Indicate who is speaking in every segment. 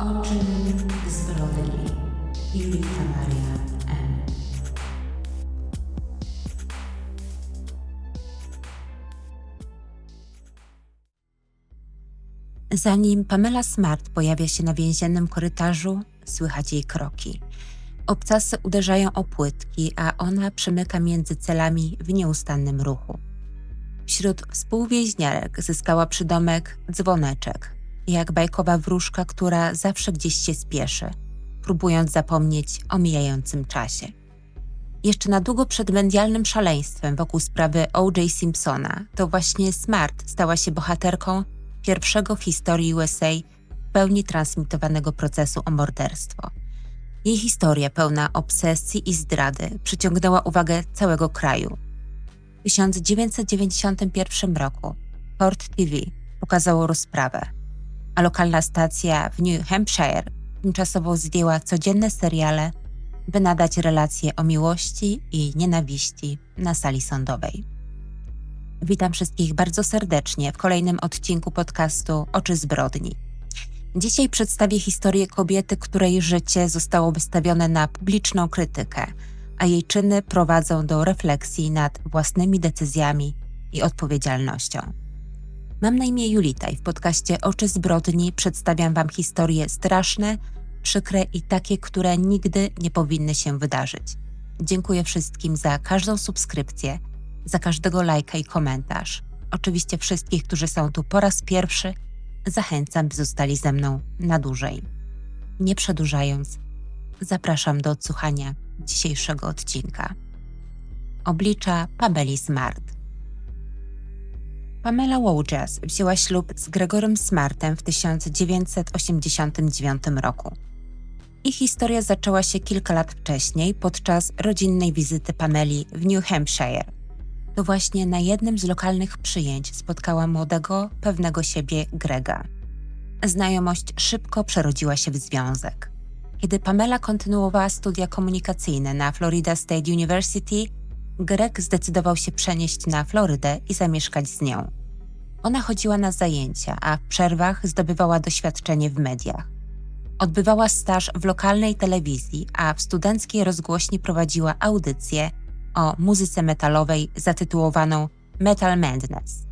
Speaker 1: O czym zbrodni Julita Maria M.
Speaker 2: Zanim Pamela Smart pojawia się na więziennym korytarzu, słychać jej kroki. Obcasy uderzają o płytki, a ona przemyka między celami w nieustannym ruchu. Wśród współwięźniarek zyskała przydomek dzwoneczek, jak bajkowa wróżka, która zawsze gdzieś się spieszy, próbując zapomnieć o mijającym czasie. Jeszcze na długo przed medialnym szaleństwem wokół sprawy O.J. Simpsona, to właśnie Smart stała się bohaterką pierwszego w historii USA w pełni transmitowanego procesu o morderstwo. Jej historia pełna obsesji i zdrady przyciągnęła uwagę całego kraju. W 1991 roku Port TV pokazało rozprawę, a lokalna stacja w New Hampshire tymczasowo zdjęła codzienne seriale, by nadać relacje o miłości i nienawiści na sali sądowej. Witam wszystkich bardzo serdecznie w kolejnym odcinku podcastu Oczy Zbrodni. Dzisiaj przedstawię historię kobiety, której życie zostało wystawione na publiczną krytykę, a jej czyny prowadzą do refleksji nad własnymi decyzjami i odpowiedzialnością. Mam na imię Julita i w podcaście Oczy Zbrodni przedstawiam Wam historie straszne, przykre i takie, które nigdy nie powinny się wydarzyć. Dziękuję wszystkim za każdą subskrypcję, za każdego lajka i komentarz. Oczywiście wszystkich, którzy są tu po raz pierwszy, zachęcam, by zostali ze mną na dłużej. Nie przedłużając, zapraszam do odsłuchania dzisiejszego odcinka. Oblicza Pameli Smart. Pamela Wojas wzięła ślub z Gregorem Smartem w 1989 roku. Ich historia zaczęła się kilka lat wcześniej podczas rodzinnej wizyty Pameli w New Hampshire. To właśnie na jednym z lokalnych przyjęć spotkała młodego, pewnego siebie Grega. Znajomość szybko przerodziła się w związek. Kiedy Pamela kontynuowała studia komunikacyjne na Florida State University, Greg zdecydował się przenieść na Florydę i zamieszkać z nią. Ona chodziła na zajęcia, a w przerwach zdobywała doświadczenie w mediach. Odbywała staż w lokalnej telewizji, a w studenckiej rozgłośni prowadziła audycję o muzyce metalowej zatytułowaną Metal Madness.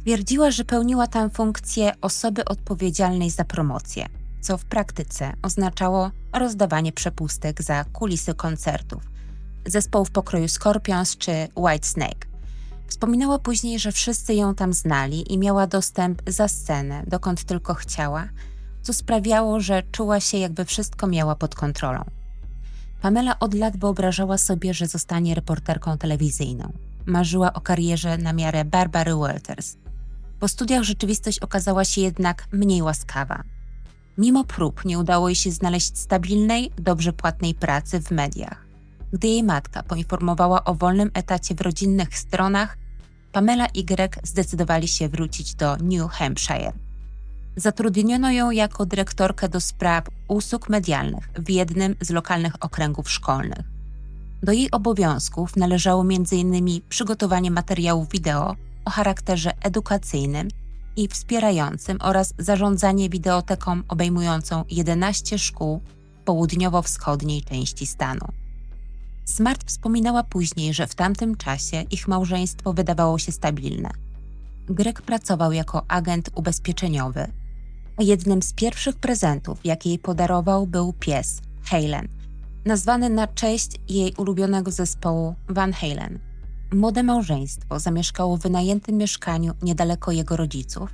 Speaker 2: Twierdziła, że pełniła tam funkcję osoby odpowiedzialnej za promocję, co w praktyce oznaczało rozdawanie przepustek za kulisy koncertów, zespołów pokroju Scorpions czy Whitesnake. Wspominała później, że wszyscy ją tam znali i miała dostęp za scenę, dokąd tylko chciała, co sprawiało, że czuła się, jakby wszystko miała pod kontrolą. Pamela od lat wyobrażała sobie, że zostanie reporterką telewizyjną. Marzyła o karierze na miarę Barbary Walters. Po studiach rzeczywistość okazała się jednak mniej łaskawa. Mimo prób nie udało jej się znaleźć stabilnej, dobrze płatnej pracy w mediach. Gdy jej matka poinformowała o wolnym etacie w rodzinnych stronach, Pamela Greg zdecydowali się wrócić do New Hampshire. Zatrudniono ją jako dyrektorkę do spraw usług medialnych w jednym z lokalnych okręgów szkolnych. Do jej obowiązków należało m.in. przygotowanie materiałów wideo o charakterze edukacyjnym i wspierającym oraz zarządzanie wideoteką obejmującą 11 szkół w południowo-wschodniej części stanu. Smart wspominała później, że w tamtym czasie ich małżeństwo wydawało się stabilne. Greg pracował jako agent ubezpieczeniowy, jednym z pierwszych prezentów, jaki jej podarował, był pies Halen, nazwany na cześć jej ulubionego zespołu Van Halen. Młode małżeństwo zamieszkało w wynajętym mieszkaniu niedaleko jego rodziców,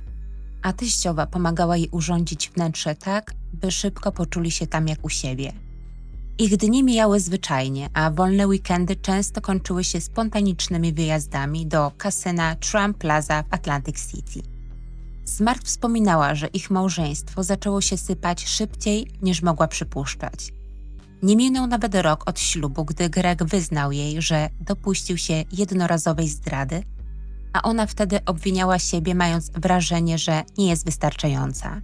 Speaker 2: a teściowa pomagała jej urządzić wnętrze tak, by szybko poczuli się tam jak u siebie. Ich dni mijały zwyczajnie, a wolne weekendy często kończyły się spontanicznymi wyjazdami do kasyna Trump Plaza w Atlantic City. Smart wspominała, że ich małżeństwo zaczęło się sypać szybciej niż mogła przypuszczać. Nie minął nawet rok od ślubu, gdy Greg wyznał jej, że dopuścił się jednorazowej zdrady, a ona wtedy obwiniała siebie, mając wrażenie, że nie jest wystarczająca.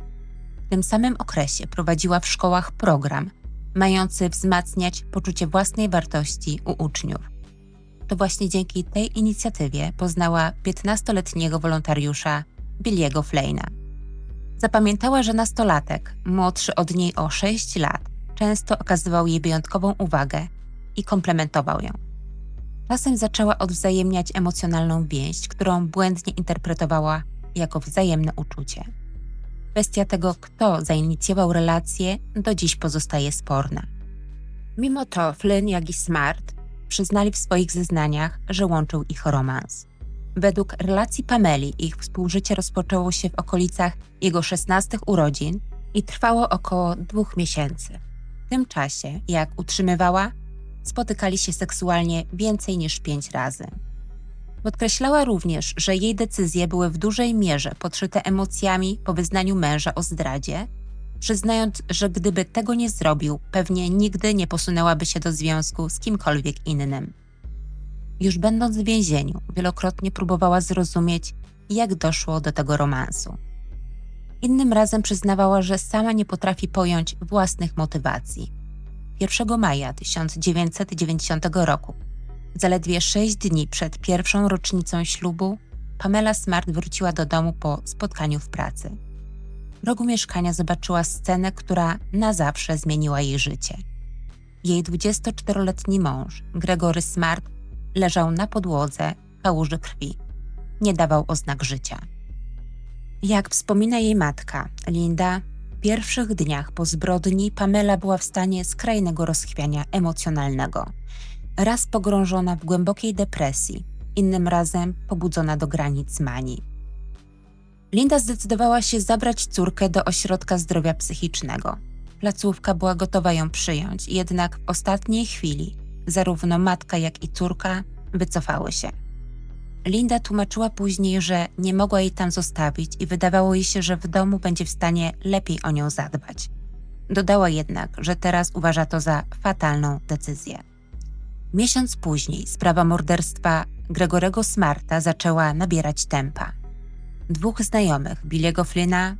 Speaker 2: W tym samym okresie prowadziła w szkołach program mający wzmacniać poczucie własnej wartości u uczniów. To właśnie dzięki tej inicjatywie poznała 15-letniego wolontariusza Billiego Flaina. Zapamiętała, że nastolatek, młodszy od niej o 6 lat, często okazywał jej wyjątkową uwagę i komplementował ją. Czasem zaczęła odwzajemniać emocjonalną więź, którą błędnie interpretowała jako wzajemne uczucie. Kwestia tego, kto zainicjował relację, do dziś pozostaje sporna. Mimo to Flynn, jak i Smart przyznali w swoich zeznaniach, że łączył ich romans. Według relacji Pameli ich współżycie rozpoczęło się w okolicach jego 16 urodzin i trwało około dwóch miesięcy. W tym czasie, jak utrzymywała, spotykali się seksualnie więcej niż pięć razy. Podkreślała również, że jej decyzje były w dużej mierze podszyte emocjami po wyznaniu męża o zdradzie, przyznając, że gdyby tego nie zrobił, pewnie nigdy nie posunęłaby się do związku z kimkolwiek innym. Już będąc w więzieniu, wielokrotnie próbowała zrozumieć, jak doszło do tego romansu. Innym razem przyznawała, że sama nie potrafi pojąć własnych motywacji. 1 maja 1990 roku, zaledwie sześć dni przed pierwszą rocznicą ślubu, Pamela Smart wróciła do domu po spotkaniu w pracy. W rogu mieszkania zobaczyła scenę, która na zawsze zmieniła jej życie. Jej 24-letni mąż, Gregory Smart, leżał na podłodze, kałuży krwi. Nie dawał oznak życia. Jak wspomina jej matka, Linda, w pierwszych dniach po zbrodni Pamela była w stanie skrajnego rozchwiania emocjonalnego. Raz pogrążona w głębokiej depresji, innym razem pobudzona do granic manii. Linda zdecydowała się zabrać córkę do ośrodka zdrowia psychicznego. Placówka była gotowa ją przyjąć, jednak w ostatniej chwili zarówno matka, jak i córka wycofały się. Linda tłumaczyła później, że nie mogła jej tam zostawić i wydawało jej się, że w domu będzie w stanie lepiej o nią zadbać. Dodała jednak, że teraz uważa to za fatalną decyzję. Miesiąc później sprawa morderstwa Gregorego Smarta zaczęła nabierać tempa. Dwóch znajomych, Billiego Flynna,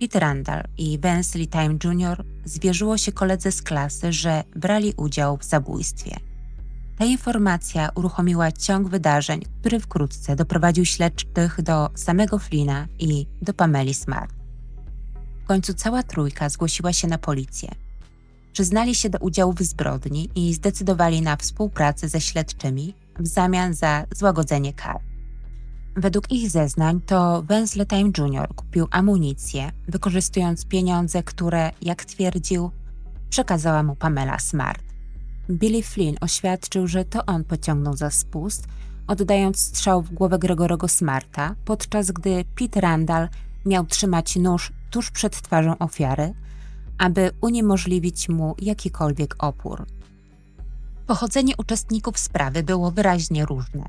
Speaker 2: Peter Randall i Bensley Time Jr. zwierzyło się koledze z klasy, że brali udział w zabójstwie. Ta informacja uruchomiła ciąg wydarzeń, który wkrótce doprowadził śledczych do samego Flina i do Pameli Smart. W końcu cała trójka zgłosiła się na policję. Przyznali się do udziału w zbrodni i zdecydowali na współpracę ze śledczymi w zamian za złagodzenie kar. Według ich zeznań to Wensley Time Jr. kupił amunicję, wykorzystując pieniądze, które, jak twierdził, przekazała mu Pamela Smart. Billy Flynn oświadczył, że to on pociągnął za spust, oddając strzał w głowę Gregorego Smarta, podczas gdy Pete Randall miał trzymać nóż tuż przed twarzą ofiary, aby uniemożliwić mu jakikolwiek opór. Pochodzenie uczestników sprawy było wyraźnie różne.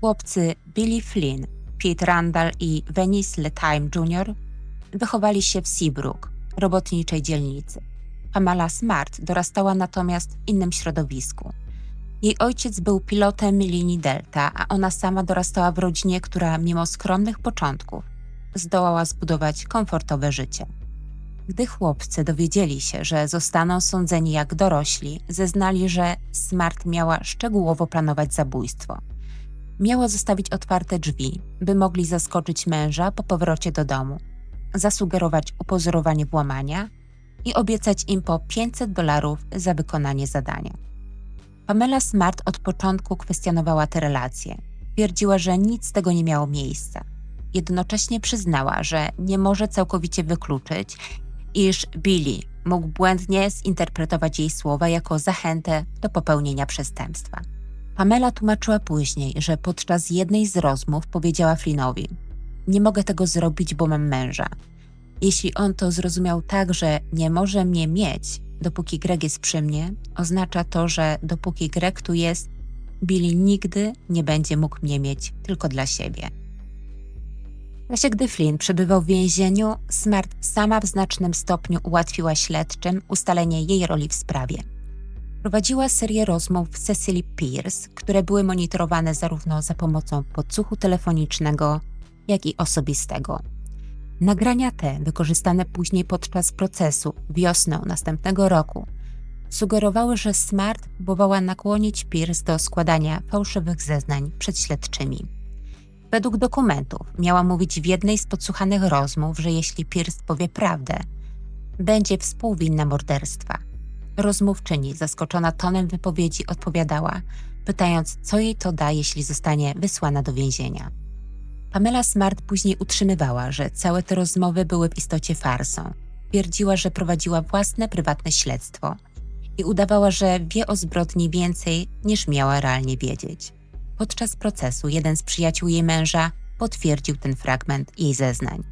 Speaker 2: Chłopcy Billy Flynn, Pete Randall i Venice Letime Jr. wychowali się w Seabrook, robotniczej dzielnicy. Pamela Smart dorastała natomiast w innym środowisku. Jej ojciec był pilotem linii Delta, a ona sama dorastała w rodzinie, która mimo skromnych początków zdołała zbudować komfortowe życie. Gdy chłopcy dowiedzieli się, że zostaną sądzeni jak dorośli, zeznali, że Smart miała szczegółowo planować zabójstwo. Miała zostawić otwarte drzwi, by mogli zaskoczyć męża po powrocie do domu, zasugerować upozorowanie włamania i obiecać im po 500 dolarów za wykonanie zadania. Pamela Smart od początku kwestionowała te relacje. Twierdziła, że nic z tego nie miało miejsca. Jednocześnie przyznała, że nie może całkowicie wykluczyć, iż Billy mógł błędnie zinterpretować jej słowa jako zachętę do popełnienia przestępstwa. Pamela tłumaczyła później, że podczas jednej z rozmów powiedziała Flynnowi: Nie mogę tego zrobić, bo mam męża. Jeśli on to zrozumiał tak, że nie może mnie mieć, dopóki Greg jest przy mnie, oznacza to, że dopóki Greg tu jest, Billy nigdy nie będzie mógł mnie mieć tylko dla siebie. W czasie gdy Flynn przebywał w więzieniu, Smart sama w znacznym stopniu ułatwiła śledczym ustalenie jej roli w sprawie. Prowadziła serię rozmów z Cecily Pierce, które były monitorowane zarówno za pomocą podsłuchu telefonicznego, jak i osobistego. Nagrania te, wykorzystane później podczas procesu wiosną następnego roku, sugerowały, że Smart próbowała nakłonić Pierce do składania fałszywych zeznań przed śledczymi. Według dokumentów miała mówić w jednej z podsłuchanych rozmów, że jeśli Pierce powie prawdę, będzie współwinna morderstwa. Rozmówczyni, zaskoczona tonem wypowiedzi, odpowiadała, pytając, co jej to da, jeśli zostanie wysłana do więzienia. Pamela Smart później utrzymywała, że całe te rozmowy były w istocie farsą. Twierdziła, że prowadziła własne prywatne śledztwo i udawała, że wie o zbrodni więcej niż miała realnie wiedzieć. Podczas procesu jeden z przyjaciół jej męża potwierdził ten fragment jej zeznań.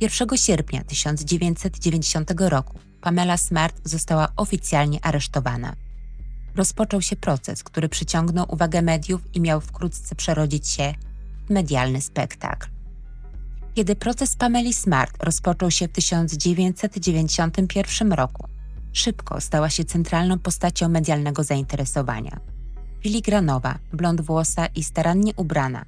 Speaker 2: 1 sierpnia 1990 roku Pamela Smart została oficjalnie aresztowana. Rozpoczął się proces, który przyciągnął uwagę mediów i miał wkrótce przerodzić się w medialny spektakl. Kiedy proces Pameli Smart rozpoczął się w 1991 roku, szybko stała się centralną postacią medialnego zainteresowania. Filigranowa, blond włosa i starannie ubrana,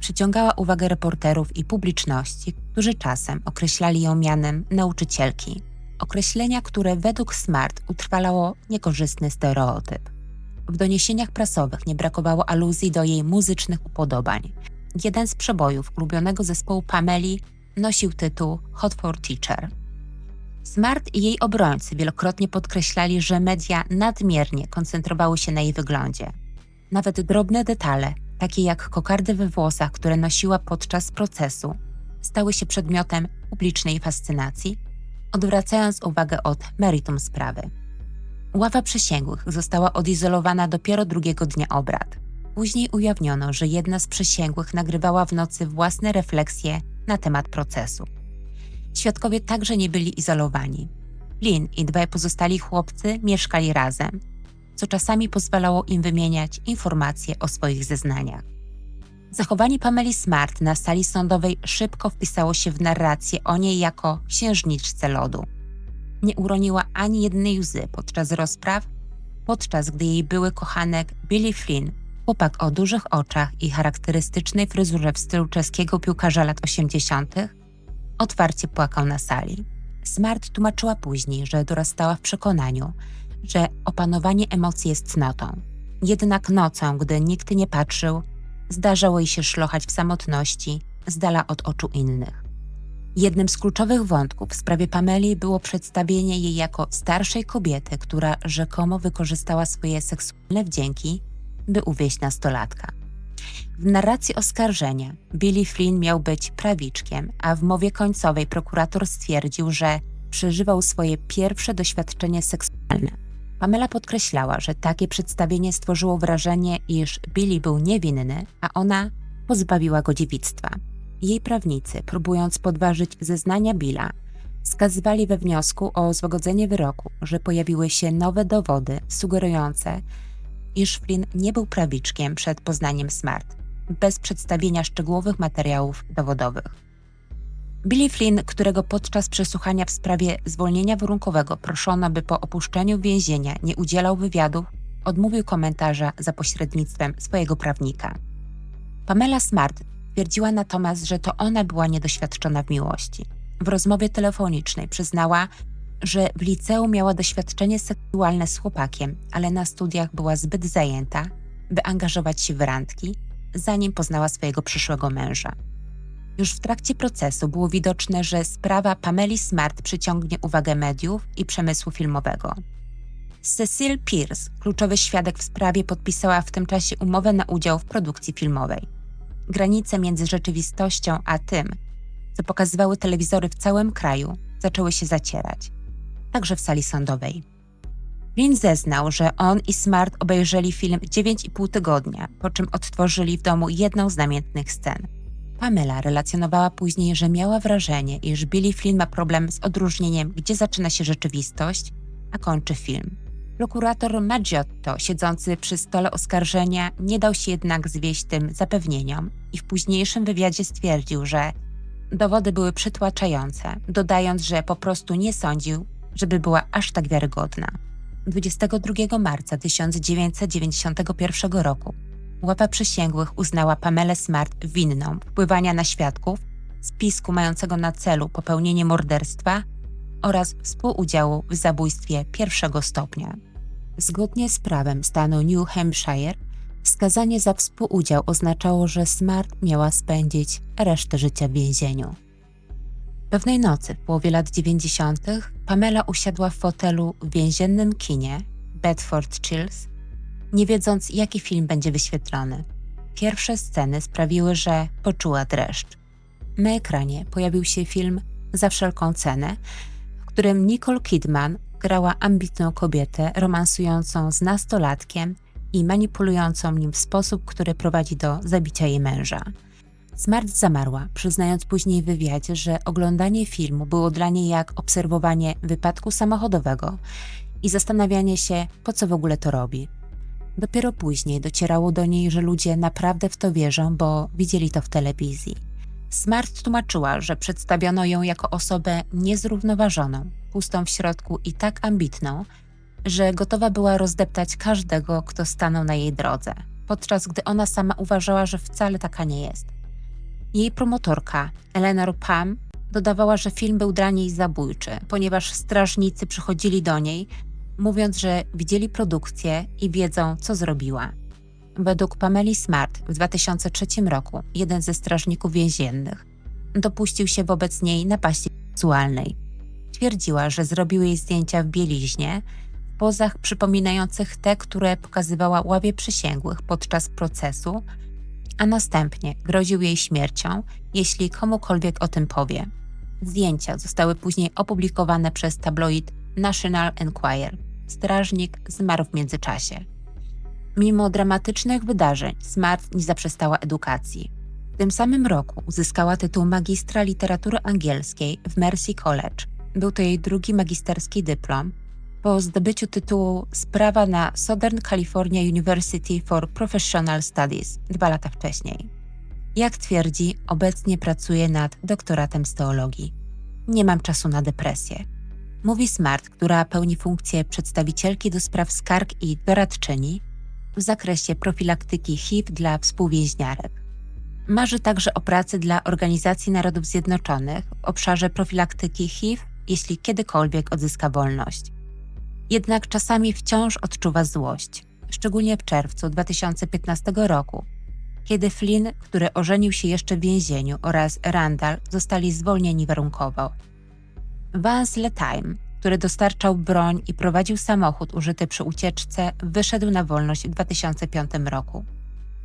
Speaker 2: przyciągała uwagę reporterów i publiczności, którzy czasem określali ją mianem nauczycielki. Określenia, które według Smart utrwalało niekorzystny stereotyp. W doniesieniach prasowych nie brakowało aluzji do jej muzycznych upodobań. Jeden z przebojów ulubionego zespołu Pameli nosił tytuł Hot for Teacher. Smart i jej obrońcy wielokrotnie podkreślali, że media nadmiernie koncentrowały się na jej wyglądzie. Nawet drobne detale, takie jak kokardy we włosach, które nosiła podczas procesu, stały się przedmiotem publicznej fascynacji, odwracając uwagę od meritum sprawy. Ława przysięgłych została odizolowana dopiero drugiego dnia obrad. Później ujawniono, że jedna z przysięgłych nagrywała w nocy własne refleksje na temat procesu. Świadkowie także nie byli izolowani. Lin i dwaj pozostali chłopcy mieszkali razem, co czasami pozwalało im wymieniać informacje o swoich zeznaniach. Zachowanie Pameli Smart na sali sądowej szybko wpisało się w narrację o niej jako księżniczce lodu. Nie uroniła ani jednej łzy podczas rozpraw, podczas gdy jej były kochanek Billy Flynn, chłopak o dużych oczach i charakterystycznej fryzurze w stylu czeskiego piłkarza lat 80., otwarcie płakał na sali. Smart tłumaczyła później, że dorastała w przekonaniu, że opanowanie emocji jest cnotą. Jednak nocą, gdy nikt nie patrzył, zdarzało jej się szlochać w samotności, z dala od oczu innych. Jednym z kluczowych wątków w sprawie Pameli było przedstawienie jej jako starszej kobiety, która rzekomo wykorzystała swoje seksualne wdzięki, by uwieść nastolatka. W narracji oskarżenia Billy Flynn miał być prawiczkiem, a w mowie końcowej prokurator stwierdził, że przeżywał swoje pierwsze doświadczenie seksualne. Pamela podkreślała, że takie przedstawienie stworzyło wrażenie, iż Billy był niewinny, a ona pozbawiła go dziewictwa. Jej prawnicy, próbując podważyć zeznania Billa, wskazywali we wniosku o złagodzenie wyroku, że pojawiły się nowe dowody sugerujące, iż Flynn nie był prawiczkiem przed poznaniem Smart, bez przedstawienia szczegółowych materiałów dowodowych. Billy Flynn, którego podczas przesłuchania w sprawie zwolnienia warunkowego proszono, by po opuszczeniu więzienia nie udzielał wywiadów, odmówił komentarza za pośrednictwem swojego prawnika. Pamela Smart twierdziła natomiast, że to ona była niedoświadczona w miłości. W rozmowie telefonicznej przyznała, że w liceum miała doświadczenie seksualne z chłopakiem, ale na studiach była zbyt zajęta, by angażować się w randki, zanim poznała swojego przyszłego męża. Już w trakcie procesu było widoczne, że sprawa Pameli Smart przyciągnie uwagę mediów i przemysłu filmowego. Cecil Pierce, kluczowy świadek w sprawie, podpisała w tym czasie umowę na udział w produkcji filmowej. Granice między rzeczywistością a tym, co pokazywały telewizory w całym kraju, zaczęły się zacierać, także w sali sądowej. Lin zeznał, że on i Smart obejrzeli film 9,5 tygodnia, po czym odtworzyli w domu jedną z namiętnych scen. Pamela relacjonowała później, że miała wrażenie, iż Billy Flynn ma problem z odróżnieniem, gdzie zaczyna się rzeczywistość, a kończy film. Prokurator Maggiotto, siedzący przy stole oskarżenia, nie dał się jednak zwieść tym zapewnieniom i w późniejszym wywiadzie stwierdził, że dowody były przytłaczające, dodając, że po prostu nie sądził, żeby była aż tak wiarygodna. 22 marca 1991 roku ława przysięgłych uznała Pamelę Smart winną wpływania na świadków, spisku mającego na celu popełnienie morderstwa oraz współudziału w zabójstwie pierwszego stopnia. Zgodnie z prawem stanu New Hampshire, Skazanie za współudział oznaczało, że Smart miała spędzić resztę życia w więzieniu. Pewnej nocy, w połowie lat 90., Pamela usiadła w fotelu w więziennym kinie Bedford Chills, nie wiedząc, jaki film będzie wyświetlony. Pierwsze sceny sprawiły, że poczuła dreszcz. Na ekranie pojawił się film Za wszelką cenę, w którym Nicole Kidman grała ambitną kobietę romansującą z nastolatkiem i manipulującą nim w sposób, który prowadzi do zabicia jej męża. Smart zamarła, przyznając później w wywiadzie, że oglądanie filmu było dla niej jak obserwowanie wypadku samochodowego i zastanawianie się, po co w ogóle to robi. Dopiero później docierało do niej, że ludzie naprawdę w to wierzą, bo widzieli to w telewizji. Smart tłumaczyła, że przedstawiono ją jako osobę niezrównoważoną, pustą w środku i tak ambitną, że gotowa była rozdeptać każdego, kto stanął na jej drodze, podczas gdy ona sama uważała, że wcale taka nie jest. Jej promotorka, Eleanor Pam, dodawała, że film był dla niej zabójczy, ponieważ strażnicy przychodzili do niej, mówiąc, że widzieli produkcję i wiedzą, co zrobiła. Według Pameli Smart w 2003 roku jeden ze strażników więziennych dopuścił się wobec niej napaści seksualnej. Twierdziła, że zrobił jej zdjęcia w bieliźnie, w pozach przypominających te, które pokazywała ławie przysięgłych podczas procesu, a następnie groził jej śmiercią, jeśli komukolwiek o tym powie. Zdjęcia zostały później opublikowane przez tabloid National Enquirer. Strażnik zmarł w międzyczasie. Mimo dramatycznych wydarzeń, Smart nie zaprzestała edukacji. W tym samym roku uzyskała tytuł magistra literatury angielskiej w Mercy College. Był to jej drugi magisterski dyplom, po zdobyciu tytułu z prawa na Southern California University for Professional Studies dwa lata wcześniej. Jak twierdzi, obecnie pracuje nad doktoratem z teologii. Nie mam czasu na depresję. Mówi Smart, która pełni funkcję przedstawicielki do spraw skarg i doradczyni w zakresie profilaktyki HIV dla współwięźniarek. Marzy także o pracy dla Organizacji Narodów Zjednoczonych w obszarze profilaktyki HIV, jeśli kiedykolwiek odzyska wolność. Jednak czasami wciąż odczuwa złość, szczególnie w czerwcu 2015 roku, kiedy Flynn, który ożenił się jeszcze w więzieniu, oraz Randall zostali zwolnieni warunkowo. Vance Letime, który dostarczał broń i prowadził samochód użyty przy ucieczce, wyszedł na wolność w 2005 roku.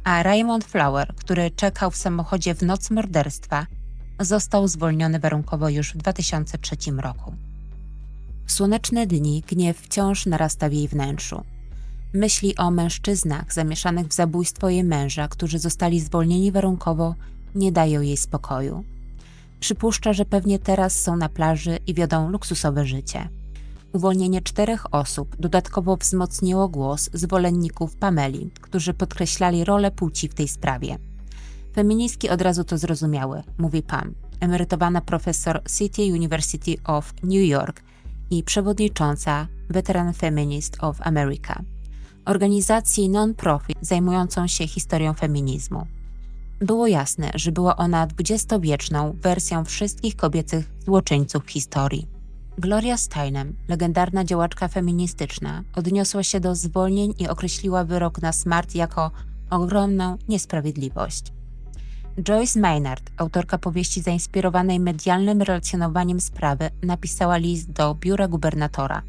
Speaker 2: A Raymond Flower, który czekał w samochodzie w noc morderstwa, został zwolniony warunkowo już w 2003 roku. W słoneczne dni gniew wciąż narasta w jej wnętrzu. Myśli o mężczyznach zamieszanych w zabójstwo jej męża, którzy zostali zwolnieni warunkowo, nie dają jej spokoju. Przypuszcza, że pewnie teraz są na plaży i wiodą luksusowe życie. Uwolnienie czterech osób dodatkowo wzmocniło głos zwolenników Pameli, którzy podkreślali rolę płci w tej sprawie. Feministki od razu to zrozumiały, mówi Pam, emerytowana profesor City University of New York i przewodnicząca Veteran Feminist of America, organizacji non-profit zajmującą się historią feminizmu. Było jasne, że była ona dwudziestowieczną wersją wszystkich kobiecych złoczyńców historii. Gloria Steinem, legendarna działaczka feministyczna, odniosła się do zwolnień i określiła wyrok na Smart jako ogromną niesprawiedliwość. Joyce Maynard, autorka powieści zainspirowanej medialnym relacjonowaniem sprawy, napisała list do biura gubernatora.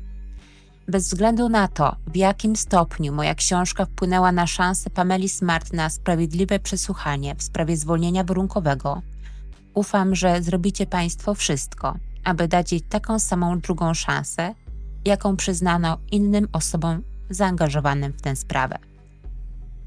Speaker 2: Bez względu na to, w jakim stopniu moja książka wpłynęła na szansę Pameli Smart na sprawiedliwe przesłuchanie w sprawie zwolnienia warunkowego, ufam, że zrobicie Państwo wszystko, aby dać jej taką samą drugą szansę, jaką przyznano innym osobom zaangażowanym w tę sprawę.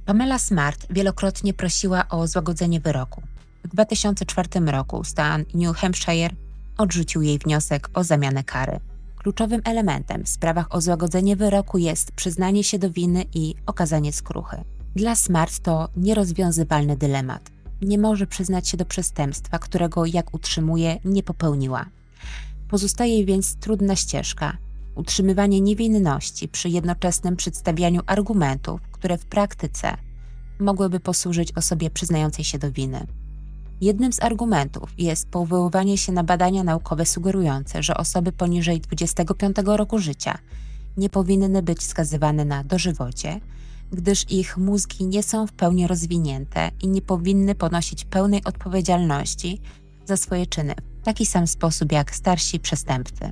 Speaker 2: Pamela Smart wielokrotnie prosiła o złagodzenie wyroku. W 2004 roku stan New Hampshire odrzucił jej wniosek o zamianę kary. Kluczowym elementem w sprawach o złagodzenie wyroku jest przyznanie się do winy i okazanie skruchy. Dla Smart to nierozwiązywalny dylemat. Nie może przyznać się do przestępstwa, którego, jak utrzymuje, nie popełniła. Pozostaje więc trudna ścieżka utrzymywanie niewinności przy jednoczesnym przedstawianiu argumentów, które w praktyce mogłyby posłużyć osobie przyznającej się do winy. Jednym z argumentów jest powoływanie się na badania naukowe sugerujące, że osoby poniżej 25 roku życia nie powinny być skazywane na dożywocie, gdyż ich mózgi nie są w pełni rozwinięte i nie powinny ponosić pełnej odpowiedzialności za swoje czyny w taki sam sposób jak starsi przestępcy.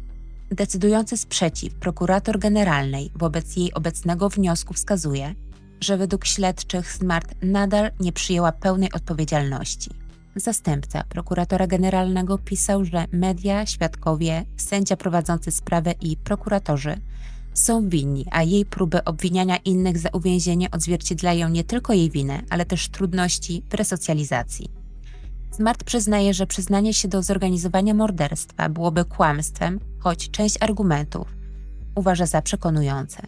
Speaker 2: Decydujący sprzeciw prokurator generalnej wobec jej obecnego wniosku wskazuje, że według śledczych Smart nadal nie przyjęła pełnej odpowiedzialności. Zastępca prokuratora generalnego pisał, że media, świadkowie, sędzia prowadzący sprawę i prokuratorzy są winni, a jej próby obwiniania innych za uwięzienie odzwierciedlają nie tylko jej winę, ale też trudności w resocjalizacji. Smart przyznaje, że przyznanie się do zorganizowania morderstwa byłoby kłamstwem, choć część argumentów uważa za przekonujące.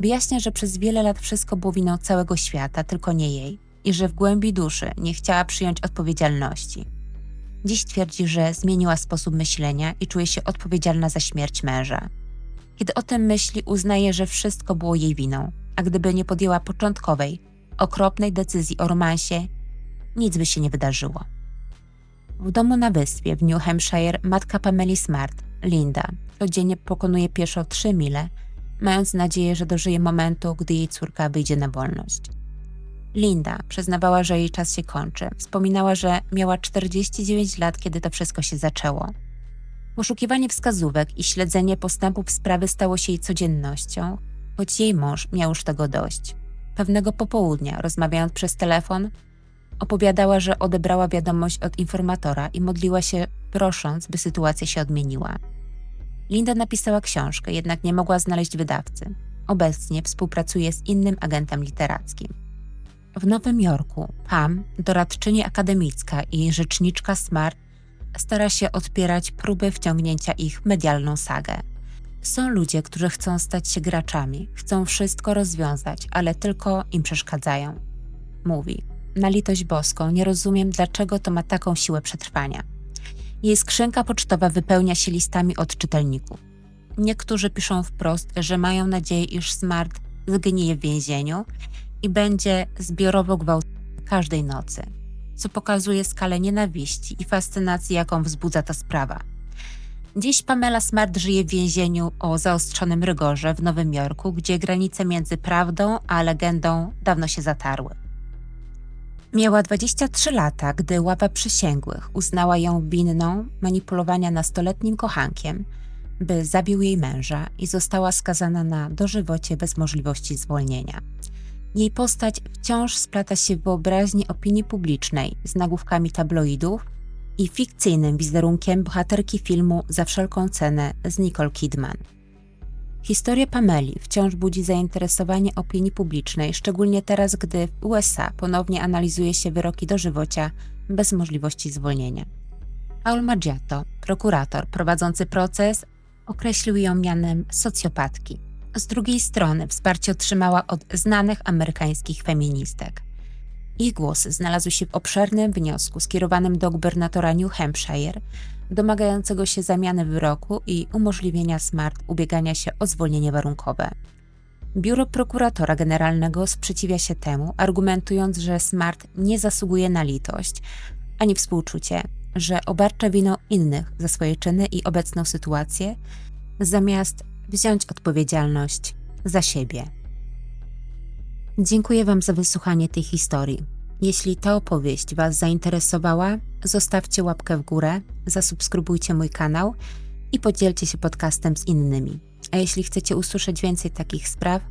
Speaker 2: Wyjaśnia, że przez wiele lat wszystko było winą całego świata, tylko nie jej, i że w głębi duszy nie chciała przyjąć odpowiedzialności. Dziś twierdzi, że zmieniła sposób myślenia i czuje się odpowiedzialna za śmierć męża. Kiedy o tym myśli, uznaje, że wszystko było jej winą, a gdyby nie podjęła początkowej, okropnej decyzji o romansie, nic by się nie wydarzyło. W domu na wyspie w New Hampshire matka Pameli Smart, Linda, codziennie pokonuje pieszo 3 mile, mając nadzieję, że dożyje momentu, gdy jej córka wyjdzie na wolność. Linda przyznawała, że jej czas się kończy. Wspominała, że miała 49 lat, kiedy to wszystko się zaczęło. Poszukiwanie wskazówek i śledzenie postępów sprawy stało się jej codziennością, choć jej mąż miał już tego dość. Pewnego popołudnia, rozmawiając przez telefon, opowiadała, że odebrała wiadomość od informatora i modliła się, prosząc, by sytuacja się odmieniła. Linda napisała książkę, jednak nie mogła znaleźć wydawcy. Obecnie współpracuje z innym agentem literackim. W Nowym Jorku Pam, doradczyni akademicka i rzeczniczka Smart, stara się odpierać próby wciągnięcia ich w medialną sagę. Są ludzie, którzy chcą stać się graczami, chcą wszystko rozwiązać, ale tylko im przeszkadzają. Mówi: Na litość boską, nie rozumiem, dlaczego to ma taką siłę przetrwania. Jej skrzynka pocztowa wypełnia się listami od czytelników. Niektórzy piszą wprost, że mają nadzieję, iż Smart zgnije w więzieniu i będzie zbiorowo gwałcony każdej nocy, co pokazuje skalę nienawiści i fascynacji, jaką wzbudza ta sprawa. Dziś Pamela Smart żyje w więzieniu o zaostrzonym rygorze w Nowym Jorku, gdzie granice między prawdą a legendą dawno się zatarły. Miała 23 lata, gdy ława przysięgłych uznała ją winną manipulowania nastoletnim kochankiem, by zabił jej męża i została skazana na dożywocie bez możliwości zwolnienia. Jej postać wciąż splata się w wyobraźni opinii publicznej z nagłówkami tabloidów i fikcyjnym wizerunkiem bohaterki filmu Za wszelką cenę z Nicole Kidman. Historia Pameli wciąż budzi zainteresowanie opinii publicznej, szczególnie teraz, gdy w USA ponownie analizuje się wyroki dożywocia bez możliwości zwolnienia. Paul Maggiato, prokurator prowadzący proces, określił ją mianem socjopatki. Z drugiej strony wsparcie otrzymała od znanych amerykańskich feministek. Ich głosy znalazły się w obszernym wniosku skierowanym do gubernatora New Hampshire, domagającego się zamiany wyroku i umożliwienia Smart ubiegania się o zwolnienie warunkowe. Biuro prokuratora generalnego sprzeciwia się temu, argumentując, że Smart nie zasługuje na litość ani współczucie, że obarcza winą innych za swoje czyny i obecną sytuację, zamiast wziąć odpowiedzialność za siebie. Dziękuję Wam za wysłuchanie tej historii. Jeśli ta opowieść Was zainteresowała, zostawcie łapkę w górę, zasubskrybujcie mój kanał i podzielcie się podcastem z innymi. A jeśli chcecie usłyszeć więcej takich spraw,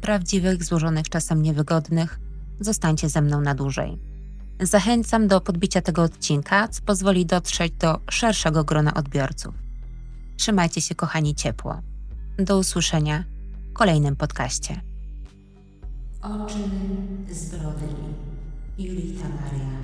Speaker 2: prawdziwych, złożonych, czasem niewygodnych, zostańcie ze mną na dłużej. Zachęcam do podbicia tego odcinka, co pozwoli dotrzeć do szerszego grona odbiorców. Trzymajcie się, kochani, ciepło. Do usłyszenia w kolejnym podcaście.
Speaker 1: Oczy zbrodni. Julita Maria